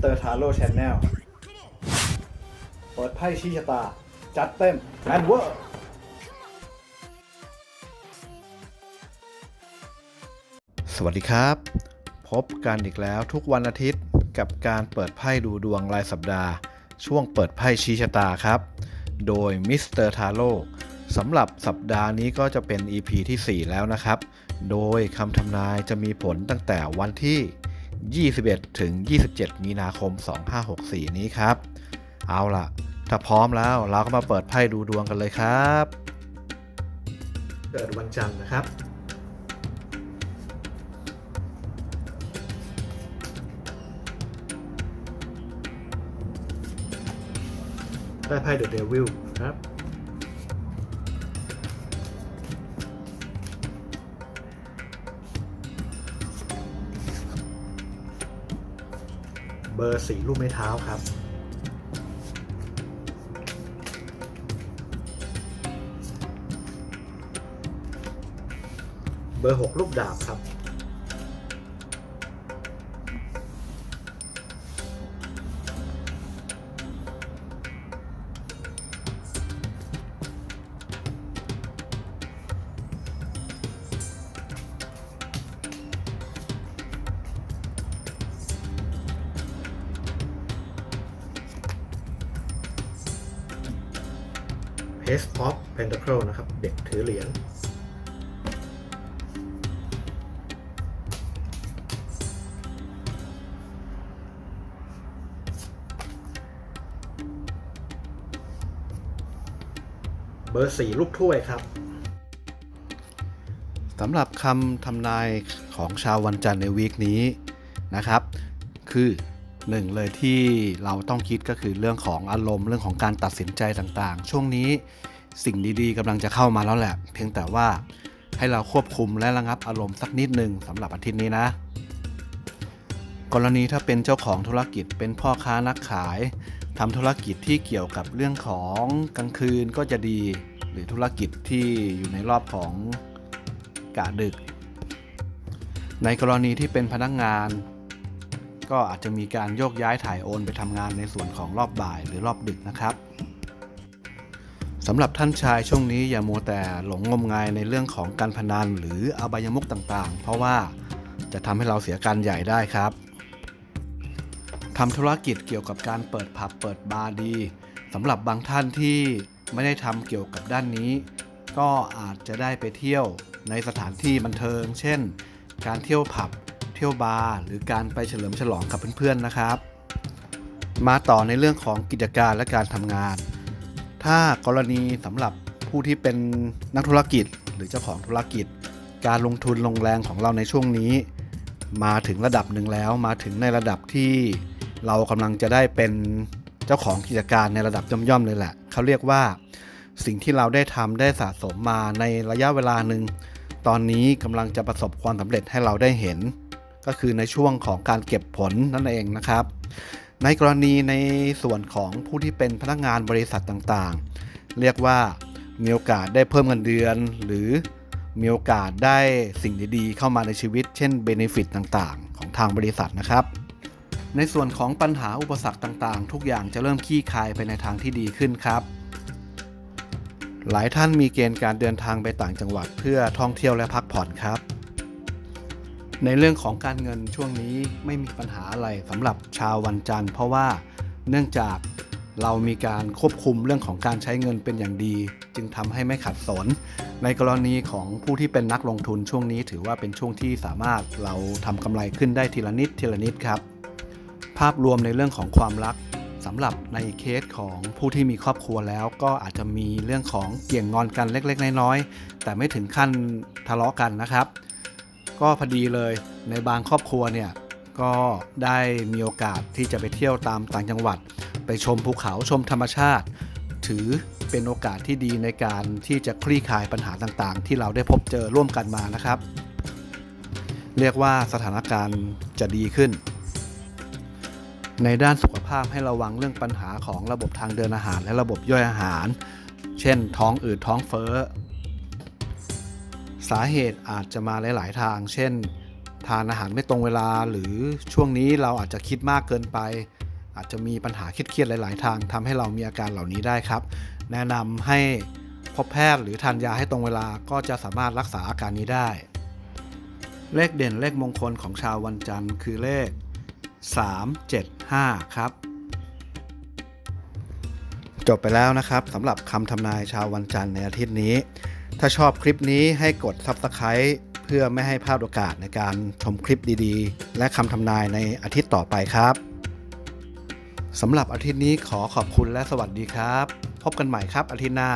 เตอร์ทาโร่ชแนลเปิดไพ่ชี้ชะตา จัดเต็มแอนเวอร์สวัสดีครับ พบกันอีกแล้วทุกวันอาทิตย์กับการเปิดไพ่ดูดวงรายสัปดาห์ ช่วงเปิดไพ่ชี้ชะตาครับ โดยมิสเตอร์ทาโร่สำหรับสัปดาห์นี้ก็จะเป็น EP ที่ 4 แล้วนะครับ โดยคำทำนายจะมีผลตั้งแต่วันที่ 21 ถึง 27 มีนาคม 2564 นี้ครับ เอาล่ะ ถ้าพร้อมแล้วเราก็มาเปิดไพ่ดูดวงกันเลยครับ เกิดวันจันทร์นะครับ ได้ไพ่เดอะเดวิลครับ เบอร์สีลูกไม้เท้าครับ เบอร์หกลูกดาบครับ Ace of Pentacle นะครับ เด็กถือเหรียญเบอร์สี่ลูกถ้วยครับสำหรับคำทำนายของชาววันจันทร์ในวีคนี้นะครับ คือ หนึ่งเลยที่เราต้องคิดก็คือเรื่องของอารมณ์เรื่องของการตัดสินใจต่างๆ ช่วงนี้สิ่งดีๆกำลังจะเข้ามาแล้วแหละ เพียงแต่ว่าให้เราควบคุมและระงับอารมณ์สักนิดหนึ่งสำหรับอาทิตย์นี้นะ กรณีถ้าเป็นเจ้าของธุรกิจเป็นพ่อค้านักขายทำธุรกิจที่เกี่ยวกับเรื่องของกลางคืนก็จะดี หรือธุรกิจที่อยู่ในรอบของกะดึก ในกรณีที่เป็นพนักงาน ก็อาจจะมีการโยกย้ายถ่ายโอนไปทำงานในส่วนของรอบบ่ายหรือรอบดึกนะครับสำหรับท่านชายช่วงนี้อย่ามัวแต่หลงงมงายในเรื่องของการพนันหรืออบายมุกต่างๆ เพราะว่าจะทำให้เราเสียการใหญ่ได้ครับทำธุรกิจเกี่ยวกับการเปิดผับเปิดบาร์ดีสำหรับบางท่านที่ไม่ได้ทำเกี่ยวกับด้านนี้ ก็อาจจะได้ไปเที่ยวในสถานที่บันเทิง เช่น การเที่ยวผับ เที่ยวบาร์หรือการไปเฉลิมฉลองกับเพื่อนๆนะครับ มาต่อในเรื่องของกิจการและการทำงาน ถ้ากรณีสำหรับผู้ที่เป็นนักธุรกิจหรือเจ้าของธุรกิจ การลงทุนลงแรงของเราในช่วงนี้ มาถึงระดับหนึ่งแล้วมาถึงในระดับที่เรากำลังจะได้เป็นเจ้าของกิจการในระดับย่อมๆเลยแหละเขาเรียกว่าสิ่งที่เราได้ทำได้สะสมมาในระยะเวลาหนึ่งตอนนี้กำลังจะประสบความสำเร็จให้เราได้เห็น ก็คือในช่วงของการเก็บผลนั่นเองนะครับ ในกรณีในส่วนของผู้ที่เป็นพนักงานบริษัทต่างๆ เรียกว่ามีโอกาสได้เพิ่มเงินเดือน หรือมีโอกาสได้สิ่งดีๆ เข้ามาในชีวิต เช่นเบนฟิตต่างๆ ของทางบริษัทนะครับ ในส่วนของปัญหาอุปสรรคต่างๆ ทุกอย่างจะเริ่มคลี่คายไปในทางที่ดีขึ้นครับหลายท่านมีเกณฑ์การเดินทางไปต่างจังหวัดเพื่อท่องเที่ยวและพักผ่อนครับ ในเรื่องของการเงินช่วงนี้ไม่มีปัญหาอะไรสำหรับชาววันจันทร์เพราะว่าเนื่องจากเรามีการควบคุมเรื่องของการใช้เงินเป็นอย่างดี จึงทำให้ไม่ขัดสน ในกรณีของผู้ที่เป็นนักลงทุนช่วงนี้ถือว่าเป็นช่วงที่สามารถเราทำกำไรขึ้นได้ทีละนิดทีละนิดครับ ภาพรวมในเรื่องของความรักสำหรับในเคสของผู้ที่มีครอบครัวแล้วก็อาจจะมีเรื่องของเกี่ยงงอนกันเล็ก ๆ น้อยๆแต่ไม่ถึงขั้นทะเลาะกันนะครับ ก็พอดีเลยในบางครอบครัวเนี่ยก็ได้มีโอกาสที่จะไปเที่ยวตามต่างจังหวัด ไปชมภูเขาชมธรรมชาติ ถือเป็นโอกาสที่ดีในการที่จะคลี่คลายปัญหาต่างๆ ที่เราได้พบเจอร่วมกันมานะครับ เรียกว่าสถานการณ์จะดีขึ้น ในด้านสุขภาพให้ระวังเรื่องปัญหาของระบบทางเดินอาหารและระบบย่อยอาหาร เช่น ท้องอืดท้องเฟ้อ สาเหตุอาจจะมาหลาย ๆ ทาง เช่น ทานอาหารไม่ตรงเวลาหรือช่วงนี้เราอาจจะคิดมากเกินไป อาจจะมีปัญหาเครียดๆหลาย ๆ ทางทำให้เรามีอาการเหล่านี้ได้ครับ แนะนำให้พบแพทย์หรือทานยาให้ตรงเวลาก็จะสามารถรักษาอาการนี้ได้ เลขเด่นเลขมงคลของชาววันจันทร์คือเลข 3 7 5 ครับ จบไปแล้วนะครับสำหรับคำทำนายชาววันจันทร์ในอาทิตย์นี้ ถ้าชอบคลิปนี้ให้กด Subscribe เพื่อไม่ให้พลาดโอกาสในการชมคลิปดีๆ และคำทำนายในอาทิตย์ต่อไปครับสำหรับอาทิตย์นี้ขอขอบคุณและสวัสดีครับ พบกันใหม่ครับอาทิตย์หน้า